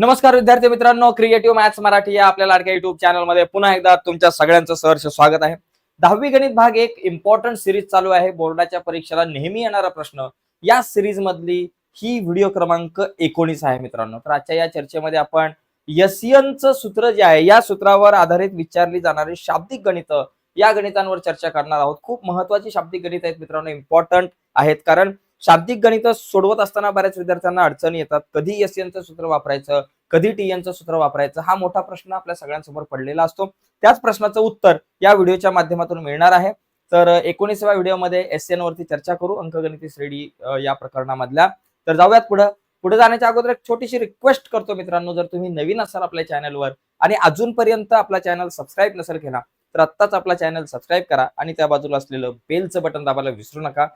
नमस्कार विद्यार्थी मित्रांनो क्रिएटिव्ह मॅथ्स मराठी या आपल्या लाडक्या युट्यूब चॅनलमध्ये पुन्हा एकदा तुमच्या सगळ्यांचं सहर्ष स्वागत आहे. दहावी गणित भाग एक इम्पॉर्टंट सिरीज चालू आहे. बोर्डाच्या परीक्षेला नेहमी येणारा प्रश्न. या सिरीज मधली ही व्हिडिओ क्रमांक एकोणीस आहे मित्रांनो. तर आजच्या या चर्चेमध्ये आपण यसियनचं सूत्र जे आहे या सूत्रावर आधारित विचारली जाणारी शाब्दिक गणित या गणितांवर चर्चा करणार आहोत. खूप महत्वाची शाब्दिक गणित आहेत मित्रांनो इम्पॉर्टंट आहेत. कारण शाब्दिक गणित सोडवत असताना बऱ्याच विद्यार्थ्यांना अडचणी येतात. कधी एसएनचं सूत्र वापरायचं? कधी टीएनचं सूत्र वापरायचं? हा मोठा प्रश्न आपल्या सगळ्यांसमोर पडलेला असतो. त्याच प्रश्नाचं उत्तर या व्हिडिओच्या माध्यमातून मिळणार आहे. तर एकोणीसव्या व्हिडिओमध्ये एस एन वरती चर्चा करू अंकगणिती श्रेणी या प्रकरणामधल्या. तर जाऊयात पुढे. पुढे जाण्याच्या अगोदर एक छोटीशी रिक्वेस्ट करतो मित्रांनो. जर तुम्ही नवीन असाल आपल्या चॅनलवर आणि अजूनपर्यंत आपला चॅनल सबस्क्राईब नसेल केला तर आत्ताच आपला चॅनल सबस्क्राईब करा आणि त्या बाजूला असलेलं बेलचं बटन दाबायला विसरू नका.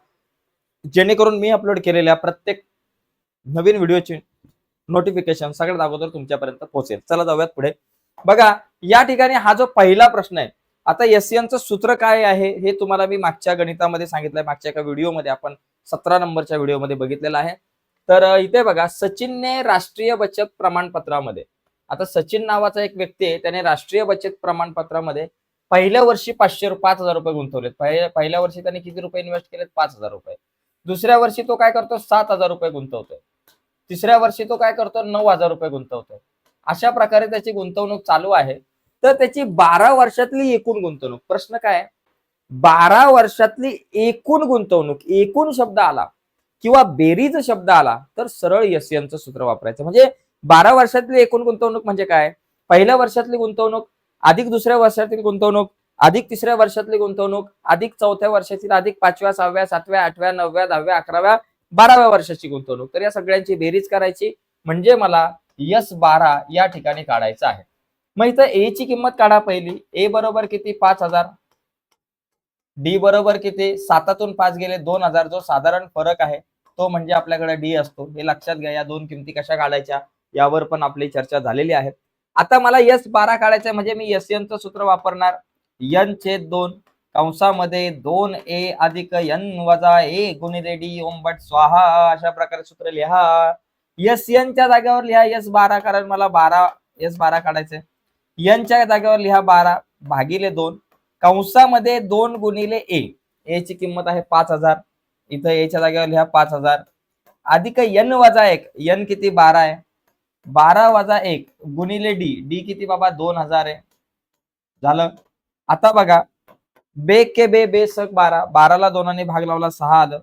जेणेकरून मी अपलोड केलेल्या प्रत्येक नवीन व्हिडिओची नोटिफिकेशन सगळ्यात अगोदर तुमच्यापर्यंत पोहोचेल. चला जाऊयात पुढे. बघा या ठिकाणी हा जो पहिला प्रश्न आहे आता एससीएनचं सूत्र काय आहे हे तुम्हाला मी मागच्या गणितामध्ये सांगितलंय मागच्या एका व्हिडिओमध्ये आपण सतरा नंबरच्या व्हिडिओमध्ये बघितलेला आहे. तर इथे बघा सचिनने राष्ट्रीय बचत प्रमाणपत्रामध्ये आता सचिन नावाचा एक व्यक्ती आहे त्याने राष्ट्रीय बचत प्रमाणपत्रामध्ये पहिल्या वर्षी पाचशे रुपये पाच हजार रुपये गुंतवलेत. पहिल्या वर्षी त्याने किती रुपये इन्व्हेस्ट केलेत? पाच हजार रुपये. दुसऱ्या वर्षी तो काय करतो? सात हजार रुपये गुंतवतोय. तिसऱ्या वर्षी तो काय करतो? नऊ हजार रुपये गुंतवतोय. अशा प्रकारे त्याची गुंतवणूक चालू आहे. तर त्याची बारा वर्षातली एकूण गुंतवणूक. प्रश्न काय बारा वर्षातली एकूण गुंतवणूक एकूण शब्द आला किंवा बेरीज शब्द आला तर सरळ यसियनचं सूत्र वापरायचं. म्हणजे बारा वर्षातली एकूण गुंतवणूक म्हणजे काय? पहिल्या वर्षातली गुंतवणूक अधिक दुसऱ्या वर्षातील गुंतवणूक अधिक तिसऱ्या वर्षातली गुंतवणूक अधिक चौथ्या वर्षातील अधिक पाचव्या सहाव्या सातव्या आठव्या नवव्या दहाव्या अकराव्या बाराव्या वर्षाची गुंतवणूक. तर या सगळ्यांची बेरीज करायची. म्हणजे मला यस बारा या ठिकाणी काढायचं आहे. मग इथं ए ची किंमत काढा पहिली. ए बरोबर किती? पाच हजार. डी बरोबर किती? सातातून पाच गेले दोन हजार. जो साधारण फरक आहे तो म्हणजे आपल्याकडे डी असतो. हे लक्षात घ्या या दोन किमती कशा काढायच्या यावर पण आपली चर्चा झालेली आहे. आता मला यस बारा काढायचं म्हणजे मी यस चं सूत्र वापरणार. यन छेद दोन. कंसामध्ये दोन ए अधिक यन वजा ए गुणिले डी ओंबट स्वाहा. अशा प्रकारे सूत्र लिहा. यस च्या जागेवर लिहा. यस बारा कारण मला बारा यस बारा काढायचंय. यनच्या जागेवर लिहा बारा भागिले दोन. कंसामध्ये दोन गुणिले ए. ए ची किंमत आहे पाच हजार. इथं एच्या जागेवर लिहा पाच हजार. अधिक यन वजा एक. यन किती बारा आहे? बारा वजा एक गुणिले डी. डी किती बाबा? दोन हजार आहे. झालं? आता बघा बे के बे बे सक बारा बाराला दोनाने भाग लावला सहा आलं.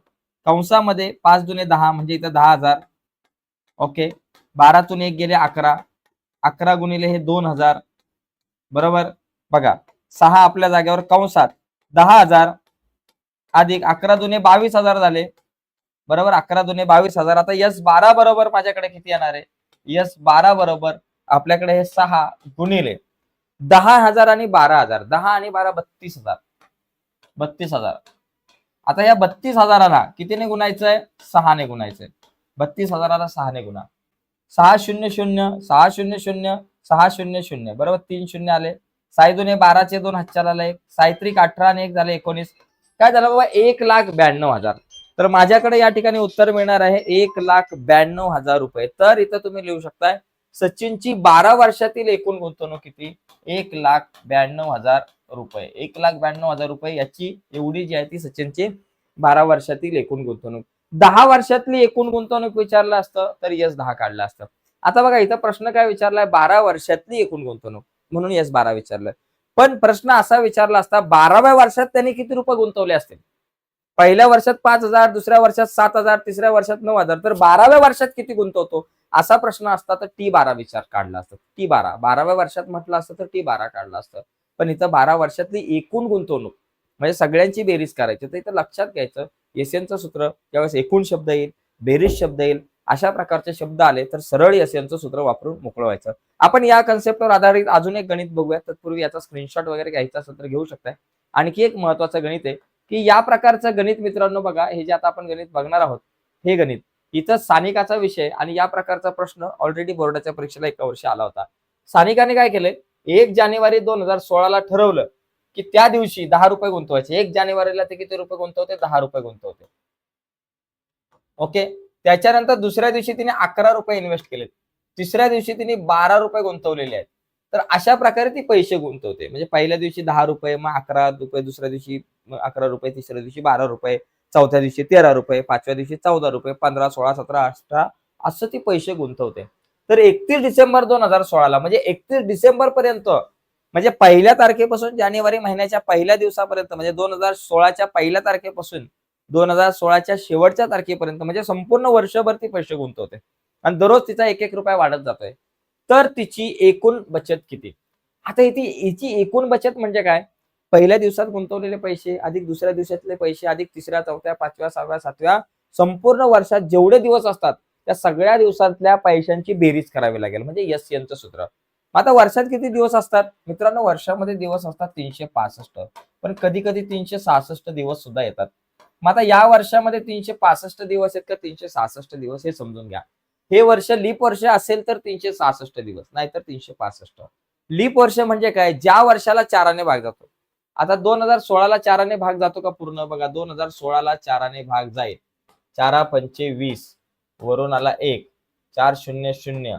कंसामध्ये पाच दुने दहा म्हणजे इथं दहा हजार. ओके. बारातून एक गेले अकरा. अकरा गुणिले हे दोन हजार. बरोबर? बघा सहा आपल्या जागेवर कंसात दहा हजार. अधिक अकरा दुने बावीस हजार झाले. बरोबर? अकरा दुने बावीस हजार. आता यस बारा बरोबर माझ्याकडे किती येणार आहे? यस बारा बरोबर आपल्याकडे हे सहा गुणिले दहा हजार आणि बारा हजार. दहा आणि बारा बत्तीस हजार. बत्तीस हजार. आता या बत्तीस हजाराला कितीने गुणायचंय? सहाने गुणायचंय. बत्तीस हजाराला सहाने गुणा. सहा शून्य शून्य सहा शून्य शून्य सहा शून्य शून्य. बरोबर तीन शून्य आले. साई दोन हे बाराचे दोन हातच्याला एक. सायत्रिक अठरा आणि एक झाले एकोणीस. काय झालं बाबा? एक लाख ब्याण्णव हजार. तर माझ्याकडे या ठिकाणी उत्तर मिळणार आहे एक लाख ब्याण्णव हजार रुपये. तर इथं तुम्ही लिहू शकताय सचिनची बारा वर्षातील एकूण गुंतवणूक किती? एक लाख ब्याण्णव हजार रुपये. एक लाख ब्याण्णव हजार रुपये याची एवढी जी आहे ती सचिनची बारा वर्षातील एकूण गुंतवणूक. दहा वर्षातली एकूण गुंतवणूक विचारलं असतं तर यस दहा काढलं असतं. आता बघा इथं प्रश्न काय विचारलाय? बारा वर्षातली एकूण गुंतवणूक. म्हणून यस बारा विचारलंय पण प्रश्न असा विचारला असता बाराव्या वर्षात त्यांनी किती रुपये गुंतवले असतील? पहिल्या वर्षात पाच हजार दुसऱ्या वर्षात सात हजार तिसऱ्या वर्षात नऊ हजार. तर बाराव्या वर्षात किती गुंतवतो? असा प्रश्न असता तर टी बारा विचार काढला असतं. टी बारा. बाराव्या वर्षात म्हटलं असतं तर टी बारा काढला असतं. पण इथं बारा वर्षातली एकूण गुंतवणूक म्हणजे सगळ्यांची बेरीज करायची. तर इथं लक्षात घ्यायचं एसएनचं सूत्र ज्यावेळेस एकूण शब्द येईल बेरीज शब्द येईल अशा प्रकारचे शब्द आले तर सरळ एसएनचं सूत्र वापरून मोकळं व्हायचं आपण या कन्सेप्टवर आधारित अजून एक गणित बघूया. तत्पूर्वी याचा स्क्रीनशॉट वगैरे घ्यायचा असेल तर घेऊ शकताय. आणखी एक महत्वाचं गणित आहे. की या प्रकारचं गणित मित्रांनो बघा हे जे आता आपण गणित बघणार आहोत हे गणित. इथं स्थानिकाचा विषय आणि या प्रकारचा प्रश्न ऑलरेडी बोर्डाच्या परीक्षेला एका वर्षी आला होता. स्थानिकाने काय केलंय एक जानेवारी दोन हजार सोळाला ठरवलं की त्या दिवशी दहा रुपये गुंतवायचे. एक जानेवारीला ते किती रुपये गुंतवते? दहा रुपये गुंतवते. ओके? त्याच्यानंतर दुसऱ्या दिवशी तिने अकरा रुपये इन्व्हेस्ट केले तिसऱ्या दिवशी तिने बारा रुपये गुंतवलेले आहेत. तर अशा प्रकारे ती पैसे गुंतवते. म्हणजे पहिल्या दिवशी दहा रुपये मग अकरा रुपये दुसऱ्या दिवशी अकरा रुपये तिसऱ्या दिवशी बारा रुपये चौथ्या दिवशी तेरा रुपये पाचव्या दिवशी चौदा रुपये पंधरा सोळा सतरा अठरा असं ती पैसे गुंतवते. तर एकतीस डिसेंबर दोन हजार सोळाला म्हणजे एकतीस डिसेंबर पर्यंत म्हणजे पहिल्या तारखेपासून जानेवारी महिन्याच्या पहिल्या दिवसापर्यंत म्हणजे दोन हजार सोळाच्या पहिल्या तारखेपासून दोन हजार सोळाच्या शेवटच्या तारखेपर्यंत म्हणजे संपूर्ण वर्षभर ती पैसे गुंतवते. आणि दररोज तिचा एक एक रुपया वाढत जातोय. तर तिची एकूण बचत किती? आता इथे हिची एकूण बचत म्हणजे काय? पहिल्या दिवसात गुंतवलेले पैसे अधिक दुसऱ्या दिवसातले पैसे अधिक तिसऱ्या चौथ्या पाचव्या सहाव्या सातव्या संपूर्ण वर्षात जेवढे दिवस असतात त्या सगळ्या दिवसातल्या पैशांची बेरीज करावी लागेल. म्हणजे यस यांचं सूत्र. आता वर्षात किती दिवस असतात? मित्रांनो वर्षामध्ये दिवस असतात तीनशे पासष्ट. पण कधी कधी तीनशे सहासष्ट दिवस सुद्धा येतात. मग आता या वर्षामध्ये तीनशे पासष्ट दिवस आहेत का तीनशे सहासष्ट दिवस? हे समजून घ्या. हे वर्ष लीप वर्ष असेल तर तीनशे सहासष्ट दिवस नाहीतर तीनशे पासष्ट. लीप वर्ष म्हणजे काय? ज्या वर्षाला चाराने भाग जातो. आता दोन हजार सोळाला चाराने भाग जातो का पूर्ण? बघा दोन हजार सोळाला चाराने भाग जाईल. चारा पंचे वीस वरून आला एक. चार शून्य शून्य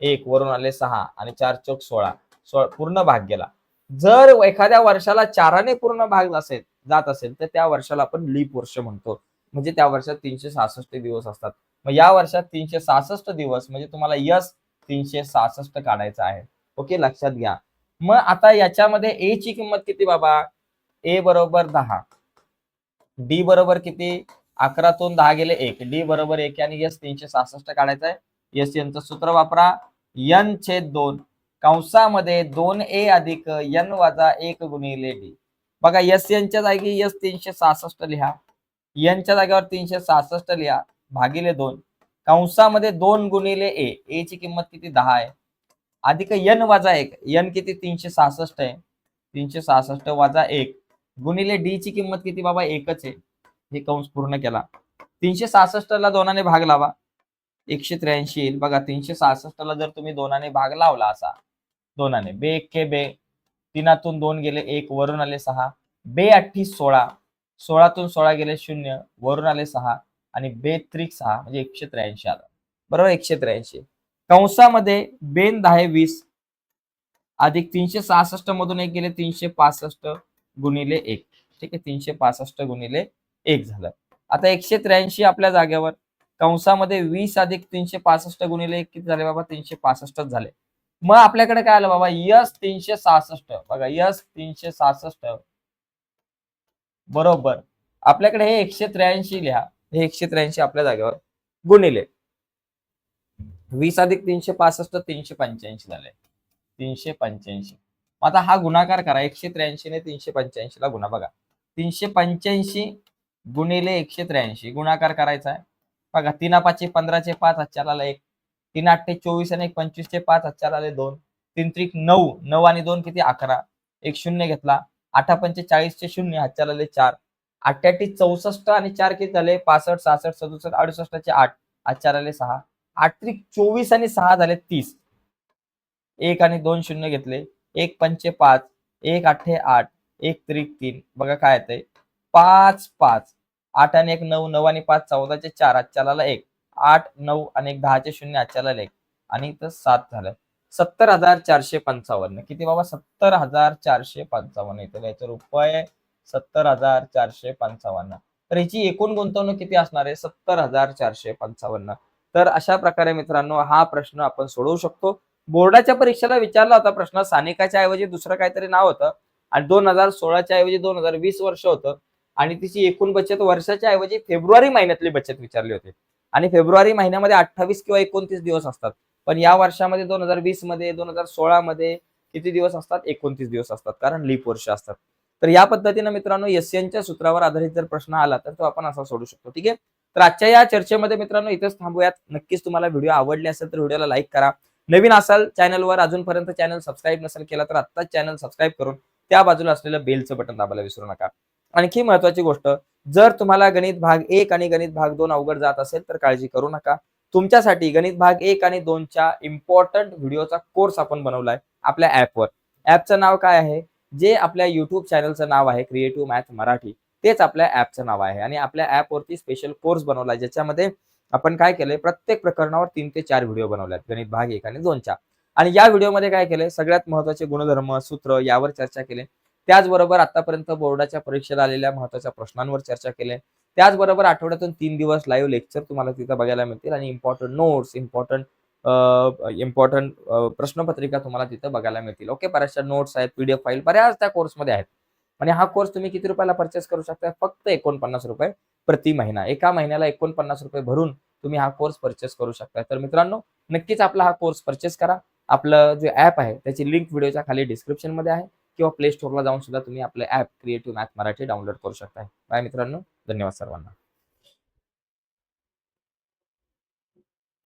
एक वरून आले सहा आणि चार चौक सोळा. सो पूर्ण भाग गेला. जर एखाद्या वर्षाला चाराने पूर्ण भाग असेल जात असेल तर त्या वर्षाला आपण लीप वर्ष म्हणतो. म्हणजे त्या वर्षात तीनशे सहासष्ट दिवस असतात. मग या वर्षात तीनशे सहासष्ट दिवस म्हणजे तुम्हाला यस तीनशे सहासष्ट काढायचं आहे. ओके लक्षात घ्या. मग आता याच्यामध्ये ए ची किंमत किती बाबा? ए बरोबर दहा. डी बरोबर किती? अकरातून दहा गेले एक. डी बरोबर एक आणि यस तीनशे सहासष्ट काढायचं आहे यस यांचं सूत्र वापरा. यन छेद दोन. कंसामध्ये दोन ए अधिक यन वाजा एक गुणिले डी बघा यस यांच्या जागी यस तीनशे सहासष्ट लिहा. यांच्या जागेवर तीनशे सहासष्ट लिहा. भागिले दोन. कंसामध्ये दोन गुणिले ए ए ची किंमत किती? दहा आहे. अधिक यन वाजा एक. यन किती? तीनशे सहासष्ट आहे. तीनशे सहासष्ट वाजा एक. गुणिले डी ची किंमत किती बाबा? एकच आहे. हे कंस पूर्ण केला. तीनशे सहासष्ट ला दोनाने भाग लावा. एकशे त्र्याऐंशी येईल. बघा तीनशे सहासष्ट ला जर तुम्ही दोनाने भाग लावला असा दोनाने. बे के बे. तीनातून दोन गेले एक वरून आले सहा. बे अठ्ठी सोळा. सोळातून सोळा गेले शून्य वरून आले सहा. आणि बे त्रिक सहा म्हणजे एकशे त्र्याऐंशी आलं. बरोबर? एकशे त्र्याऐंशी. कंसामध्ये बेन दहा वीस अधिक तीनशे सहासष्ट मधून एक गेले तीनशे पासष्ट गुणिले एक. ठीक आहे तीनशे पासष्ट गुणिले एक झालं. आता एकशे त्र्याऐंशी आपल्या जागेवर. कंसामध्ये वीस अधिक तीनशे पासष्ट गुणिले एक किती झाले बाबा? तीनशे पासष्टच झाले. मग आपल्याकडे काय आलं बाबा? यस तीनशे सहासष्ट. बघा यस तीनशे सहासष्ट. बरोबर. आपल्याकडे हे एकशे त्र्याऐंशी लिहा. हे एकशे त्र्याऐंशी आपल्या जागेवर गुणिले. वीस अधिक तीनशे पासष्ट तीनशे पंच्याऐंशी झाले. तीनशे पंच्याऐंशी. आता हा गुणाकार करा. एकशे त्र्याऐंशी ने तीनशे पंच्याऐंशी ला गुणा बघा. तीनशे पंच्याऐंशी गुणिले एकशे त्र्याऐंशी. गुणाकार करायचा आहे. बघा तीन पाचशे पंधराचे पाच आजच्याला एक. तीन आठशे चोवीस आणि एक पंचवीसचे पाच हजार आले दोन. तीन त्रिक नऊ. नऊ आणि दोन किती? अकरा. एक शून्य घेतला. आठा पंचे चाळीसचे शून्य. हातच्याला आले चार. अठ्ठ्याऐंशी चौसष्ट आणि चार किती झाले? पासष्ट सहासष्ट सदुसष्ट अडुसष्टचे आठ. आजच्याला आले सहा. आठ त्रिक चोवीस आणि सहा झाले तीस. एक आणि दोन शून्य घेतले. एक पंचे पाच एक आठे आठ एक त्रिक तीन. बघा काय येतंय. पाच पाच. आठ आणि एक नऊ नऊ आणि पाच चौदाचे चार आजच्याला एक. आठ नऊ आणि एक दहाचे शून्य आजच्याला एक. आणि इथं सात झालं. सत्तर हजार चारशे पंचावन्न. किती बाबा? सत्तर हजार चारशे पंचावन्न. इथं याचे रुपये सत्तर हजार चारशे पंचावन्न. तर याची एकूण गुंतवणूक किती असणार आहे? सत्तर हजार चारशे पंचावन्न. तर अशा प्रकारे मित्रांनो हा प्रश्न आपण सोडवू शकतो. बोर्डाच्या परीक्षेला विचारला होता प्रश्न सानिकाच्या ऐवजी दुसरं काहीतरी नाव होतं आणि दोन हजार सोळाच्या ऐवजी दोन हजार वीस वर्ष होतं आणि तिची एकूण बचत वर्षाच्या ऐवजी फेब्रुवारी महिन्यातली बचत विचारली होती. आणि फेब्रुवारी महिन्यामध्ये अठ्ठावीस किंवा एकोणतीस दिवस असतात. पण या वर्षामध्ये दोन हजार वीसमध्ये दोन हजार सोळा मध्ये किती दिवस असतात? एकोणतीस दिवस असतात कारण लीप वर्ष असतात. तर या पद्धतीनं मित्रांनो एस च्या सूत्रावर आधारित जर प्रश्न आला तर तो आपण असा सोडू शकतो. ठीक आहे? तर आजच्या या चर्चेमध्ये मित्रांनो इथेच थांबूयात. नक्कीच तुम्हाला व्हिडिओ आवडले असेल तर व्हिडिओला लाईक करा. नवीन असाल चॅनलवर अजूनपर्यंत चॅनल सबस्क्राईब नसेल केला तर आत्ताच चॅनल सबस्क्राईब करून त्या बाजूला असलेलं बेलचं बटन दाबायला विसरू नका. आणखी महत्वाची गोष्ट जर तुम्हाला गणित भाग एक आणि गणित भाग दोन अवघड जात असेल तर काळजी करू नका. तुमच्यासाठी गणित भाग एक आणि दोनच्या इम्पॉर्टंट व्हिडिओचा कोर्स आपण बनवलाय आपल्या ऍपवर ऍपचं नाव काय आहे? जे आपल्या युट्यूब चॅनलचं नाव आहे क्रिएटिव्ह मॅथ मराठी तेच आपल्या ऍपचं नाव आहे. आणि आपल्या ऍपवरती स्पेशल कोर्स बनवलाय ज्याच्यामध्ये आपण काय केलंय प्रत्येक प्रकरणावर तीन ते चार व्हिडिओ बनवल्यात. गणित भाग एक आणि दोनच्या आणि या व्हिडिओमध्ये काय केलंय सगळ्यात महत्त्वाचे गुणधर्म सूत्र यावर चर्चा केली. त्याचबरोबर आतापर्यंत बोर्डाच्या परीक्षेला आलेल्या महत्त्वाच्या प्रश्नांवर चर्चा केली. त्याचबरोबर आठवड्यातून तीन दिवस लाईव्ह लेक्चर तुम्हाला तिथं बघायला मिळतील. आणि इम्पॉर्टंट नोट्स इम्पॉर्टंट इम्पॉर्टंट प्रश्नपत्रिका तुम्हाला तिथं बघायला मिळतील. ओके बऱ्याचशा नोट्स आहेत पीडीएफ फाईल बऱ्याच त्या कोर्समध्ये आहेत. आणि हा कोर्स तुम्ही किती रुपयाला परचेस करू शकता? फक्त एकोणपन्नास रुपये प्रति महिना. एका महिन्याला एकोणपन्नास रुपये भरून तुम्ही हा कोर्स परचेस करू शकता. तर मित्रांनो नक्कीच आपला हा कोर्स परचेस करा. आपलं जे ऍप आहे त्याची लिंक व्हिडिओच्या खाली डिस्क्रिप्शनमध्ये आहे किंवा प्ले स्टोरला जाऊन सुद्धा तुम्ही आपलं app creative math Marathi download करू शकता. बाय मित्रांनो धन्यवाद सर्वांना.